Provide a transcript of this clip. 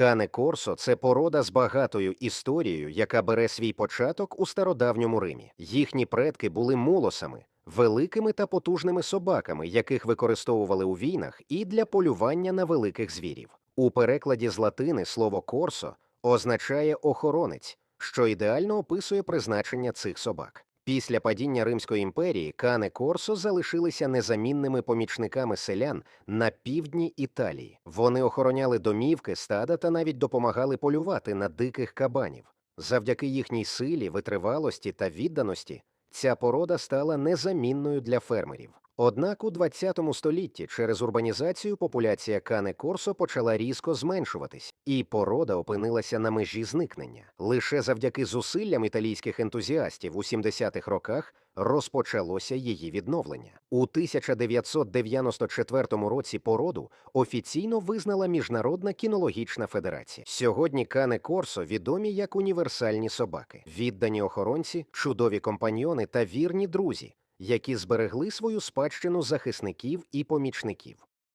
Кане Корсо це порода з багатою історією, яка бере свій початок у стародавньому Римі. Їхні предки були мулосами, великими та потужними собаками, яких використовували у війнах і для полювання на великих звірів. У перекладі з латини слово корсо означає охоронець, що ідеально описує призначення цих собак. Після падіння Римської імперії Кане Корсо залишилися незамінними помічниками селян на півдні Італії. Вони охороняли домівки, стада та навіть допомагали полювати на диких кабанів. Завдяки їхній силі, витривалості та відданості ця порода стала незамінною для фермерів. Однак у 20 столітті через урбанізацію популяція кане корсо почала різко зменшуватись, і порода опинилася на межі зникнення. Лише завдяки зусиллям італійських ентузіастів у 70-х роках розпочалося її відновлення. У 1994 році породу офіційно визнала Міжнародна кінологічна федерація. Сьогодні кане корсо відомі як універсальні собаки, віддані охоронці, чудові компаньйони та вірні друзі, які зберегли свою спадщину захисників і помічників.